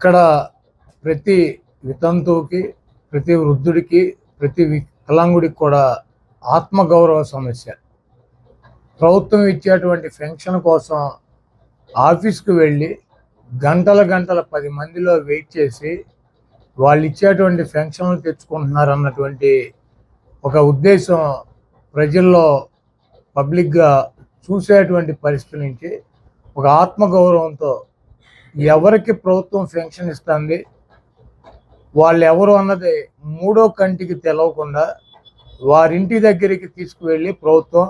ఇక్కడ ప్రతి వితంతువుకి ప్రతి వృద్ధుడికి ప్రతి వికలాంగుడికి కూడా ఆత్మగౌరవ సమస్య. ప్రభుత్వం ఇచ్చేటువంటి పెన్షన్ కోసం ఆఫీస్కి వెళ్ళి గంటల గంటల పది మందిలో వెయిట్ చేసి వాళ్ళు ఇచ్చేటువంటి పెన్షన్లు తెచ్చుకుంటున్నారు అన్నటువంటి ఒక ఉద్దేశం ప్రజల్లో పబ్లిక్గా చూసేటువంటి పరిస్థితి నుంచి ఒక ఆత్మగౌరవంతో ఎవరికి ప్రభుత్వం పెన్షన్ ఇస్తుంది? వాళ్ళు ఎవరు అన్నది మూడో కంటికి తెలవకుండా వారింటి దగ్గరికి తీసుకువెళ్ళి ప్రభుత్వం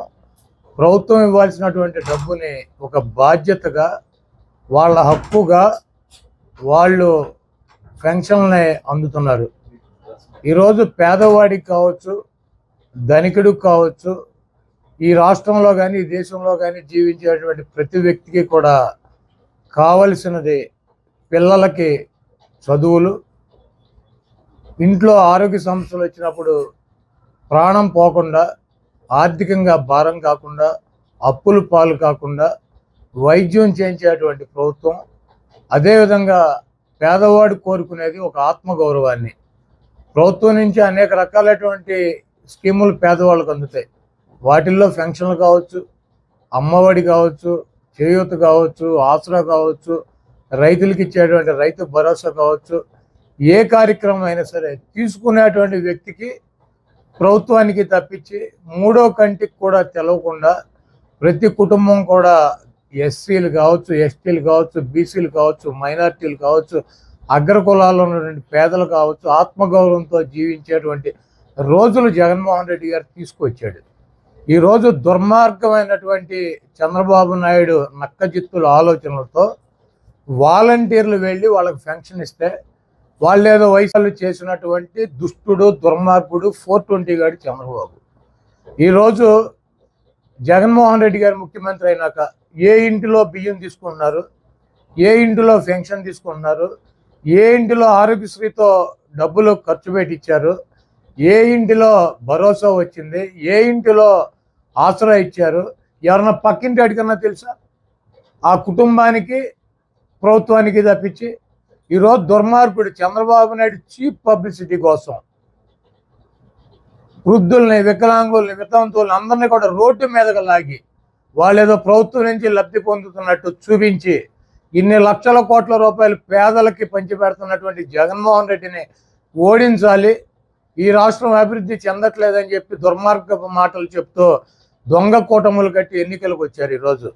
ప్రభుత్వం ఇవ్వాల్సినటువంటి డబ్బుని ఒక బాధ్యతగా వాళ్ళ హక్కుగా వాళ్ళు పెన్షన్లని అందుతున్నారు. ఈరోజు పేదవాడికి కావచ్చు ధనికుడికి కావచ్చు ఈ రాష్ట్రంలో కానీ ఈ దేశంలో కానీ జీవించేటువంటి ప్రతి వ్యక్తికి కూడా కావలసినది పిల్లలకి చదువులు ఇంట్లో ఆరోగ్య సమస్యలు వచ్చినప్పుడు ప్రాణం పోకుండా ఆర్థికంగా భారం కాకుండా అప్పులు పాలు కాకుండా వైద్యం చేయించేటువంటి ప్రభుత్వం అదేవిధంగా పేదవాడు కోరుకునేది ఒక ఆత్మగౌరవాన్ని. ప్రభుత్వం నుంచి అనేక రకాలైనటువంటి స్కీములు పేదవాళ్ళకు అందుతాయి. వాటిల్లో పెన్షన్లు కావచ్చు అమ్మఒడి కావచ్చు చేయూత కావచ్చు ఆసరా కావచ్చు రైతులకు ఇచ్చేటువంటి రైతు భరోసా కావచ్చు ఏ కార్యక్రమం అయినా సరే తీసుకునేటువంటి వ్యక్తికి ప్రభుత్వానికి తప్పించి మూడో కంటికి కూడా తెలవకుండా ప్రతి కుటుంబం కూడా ఎస్సీలు కావచ్చు ఎస్టీలు కావచ్చు బీసీలు కావచ్చు మైనార్టీలు కావచ్చు అగ్ర కులాల్లో ఉన్నటువంటి పేదలు కావచ్చు ఆత్మగౌరవంతో జీవించేటువంటి రోజులు జగన్మోహన్ రెడ్డి గారు తీసుకొచ్చాడు. ఈరోజు దుర్మార్గమైనటువంటి చంద్రబాబు నాయుడు నక్కజిత్తుల ఆలోచనలతో వాలంటీర్లు వెళ్ళి వాళ్ళకి పెన్షన్ ఇస్తే వాళ్ళు ఏదో వయసులు చేసినటువంటి దుష్టుడు దుర్మార్గుడు ఫోర్ ట్వంటీ గాడి చంద్రబాబు. ఈరోజు జగన్మోహన్ రెడ్డి గారు ముఖ్యమంత్రి అయినాక ఏ ఇంటిలో బియ్యం తీసుకున్నారు ఏ ఇంటిలో పెన్షన్ తీసుకున్నారు ఏ ఇంటిలో ఆరోగ్యశ్రీతో డబ్బులు ఖర్చు పెట్టించారు ఏ ఇంటిలో భరోసా వచ్చింది? ఏ ఇంటిలో ఆసరా ఇచ్చారు. ఎవరన్నా పక్కింటి అడిగన్నా తెలుసా? ఆ కుటుంబానికి ప్రభుత్వానికి తప్పించి ఈరోజు దుర్మార్గుడు చంద్రబాబు నాయుడు చీప్ పబ్లిసిటీ కోసం వృద్ధుల్ని వికలాంగుల్ని వితంతువుల్ని అందరినీ కూడా రోడ్డు మీదకి లాగి వాళ్ళు ఏదో ప్రభుత్వం నుంచి లబ్ధి పొందుతున్నట్టు చూపించి ఇన్ని లక్షల కోట్ల రూపాయలు పేదలకి పంచిపెడుతున్నటువంటి జగన్మోహన్ రెడ్డిని ఓడించాలి. ఈ రాష్ట్రం అభివృద్ధి చెందట్లేదని చెప్పి దుర్మార్గపు మాటలు చెప్తూ దొంగ కూటములు కట్టి ఎన్నికలకు వచ్చారు ఈరోజు.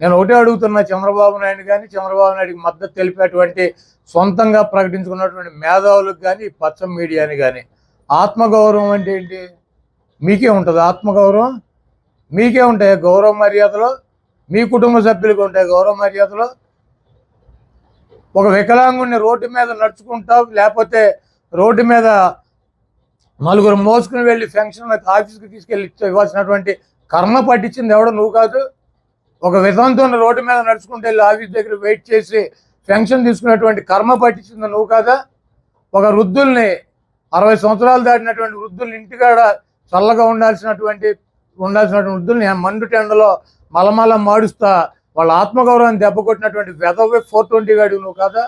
నేను ఒకటే అడుగుతున్నా చంద్రబాబు నాయుడు కానీ చంద్రబాబు నాయుడికి మద్దతు తెలిపేటువంటి సొంతంగా ప్రకటించుకున్నటువంటి మేధావులకు కానీ పచ్చ మీడియాని కానీ ఆత్మగౌరవం అంటే ఏంటి? మీకే ఉంటుంది ఆత్మగౌరవం. మీకే ఉంటాయి గౌరవ మర్యాదలు. మీ కుటుంబ సభ్యులకు ఉంటాయి గౌరవ మర్యాదలు. ఒక వికలాంగుడిని రోడ్డు మీద నడుచుకుంటావు లేకపోతే రోడ్డు మీద నలుగురు మోసుకుని వెళ్ళి ఫంక్షన్ ఆఫీస్కి తీసుకెళ్ళి ఇవ్వాల్సినటువంటి కర్మ పట్టించింది ఎవడో నువ్వు కాదు. ఒక విధంతో రోడ్డు మీద నడుచుకుంటే వెళ్ళి ఆఫీస్ దగ్గర వెయిట్ చేసి పెన్షన్ తీసుకున్నటువంటి కర్మ పట్టించింది నువ్వు కాదా? ఒక వృద్ధుల్ని అరవై సంవత్సరాలు దాటినటువంటి వృద్ధుల్ని ఇంటికాడ చల్లగా ఉండాల్సినటువంటి ఉండాల్సినటువంటి వృద్ధుల్ని మండు టెండలో మలమల మాడుస్తా వాళ్ళ ఆత్మగౌరవాన్ని దెబ్బ కొట్టినటువంటి వెదవే ఫోర్ ట్వంటీ గాడు నువ్వు కాదా?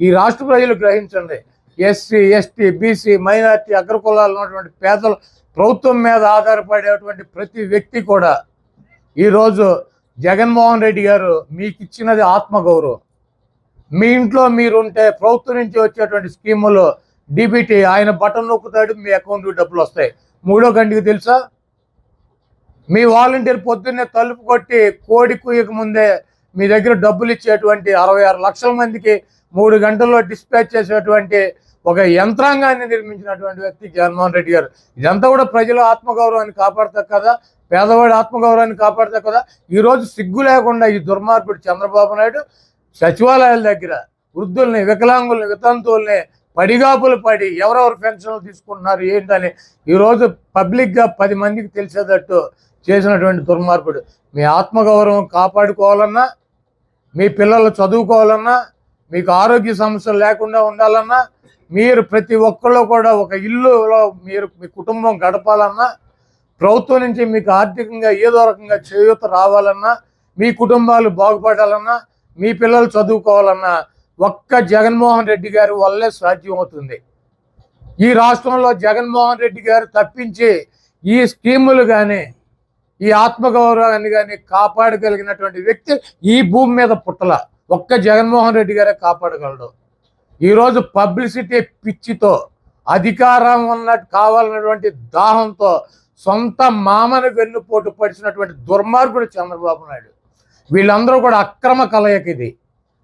ఈ రాష్ట్ర ప్రజలు గ్రహించండి. ఎస్సీ ఎస్టీ బీసీ మైనార్టీ అగ్రకులాలు ఉన్నటువంటి పేదలు ప్రభుత్వం మీద ఆధారపడేటువంటి ప్రతి వ్యక్తి కూడా ఈరోజు జగన్మోహన్ రెడ్డి గారు మీకు ఇచ్చినది ఆత్మగౌరవం. మీ ఇంట్లో మీరుంటే ప్రభుత్వం నుంచి వచ్చేటువంటి స్కీములు డిబిటీ ఆయన బటన్ నొక్కుతాడు మీ అకౌంట్కి డబ్బులు వస్తాయి. మూడో గంటకి తెలుసా? మీ వాలంటీర్ పొద్దున్నే తలుపు కొట్టి కోడి కుయ్యక ముందే మీ దగ్గర డబ్బులు ఇచ్చేటువంటి అరవై ఆరు లక్షల మందికి మూడు గంటల్లో డిస్పాచ్ చేసేటువంటి ఒక యంత్రాంగాన్ని నిర్మించినటువంటి వ్యక్తి జగన్మోహన్ రెడ్డి గారు. ఇదంతా కూడా ప్రజల ఆత్మగౌరవాన్ని కాపాడతారు కదా పేదవాడి ఆత్మగౌరవాన్ని కాపాడతారు కదా. ఈరోజు సిగ్గు లేకుండా ఈ దుర్మార్పుడు చంద్రబాబు నాయుడు సచివాలయాల దగ్గర వృద్ధుల్ని వికలాంగుల్ని వితంతువుల్ని పడిగాపులు పడి ఎవరెవరు పెన్షన్లు తీసుకుంటున్నారు ఏంటని ఈరోజు పబ్లిక్గా పది మందికి తెలిసేటట్టు చేసినటువంటి దుర్మార్పుడు మీ ఆత్మగౌరవం కాపాడుకోవాలన్నా మీ పిల్లలు చదువుకోవాలన్నా మీకు ఆరోగ్య సమస్యలు లేకుండా ఉండాలన్నా మీరు ప్రతి ఒక్కళ్ళు కూడా ఒక ఇల్లులో మీరు మీ కుటుంబం గడపాలన్నా ప్రభుత్వం నుంచి మీకు ఆర్థికంగా ఏదో రకంగా చేయూత రావాలన్నా మీ కుటుంబాలు బాగుపడాలన్నా మీ పిల్లలు చదువుకోవాలన్నా ఒక్క జగన్మోహన్ రెడ్డి గారి వల్లే సాధ్యం అవుతుంది. ఈ రాష్ట్రంలో జగన్మోహన్ రెడ్డి గారు తప్పించి ఈ స్కీములు కానీ ఈ ఆత్మగౌరవాన్ని కానీ కాపాడగలిగినటువంటి వ్యక్తి ఈ భూమి మీద పుట్టల. ఒక్క జగన్మోహన్ రెడ్డి గారే కాపాడగలడు. ఈరోజు పబ్లిసిటీ పిచ్చితో అధికారం ఉన్నట్టు కావాలన్నటువంటి దాహంతో సొంత మామను వెన్నుపోటు పడిచినటువంటి దుర్మార్గుడు చంద్రబాబు నాయుడు. వీళ్ళందరూ కూడా అక్రమ కలయిక ఇది.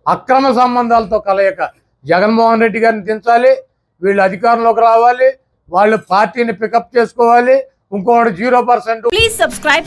అక్రమ సంబంధాలతో కలయిక. జగన్మోహన్ రెడ్డి గారిని దించాలి వీళ్ళు అధికారంలోకి రావాలి వాళ్ళు పార్టీని పికప్ చేసుకోవాలి ఇంకోటి జీరో పర్సెంట్ Please subscribe.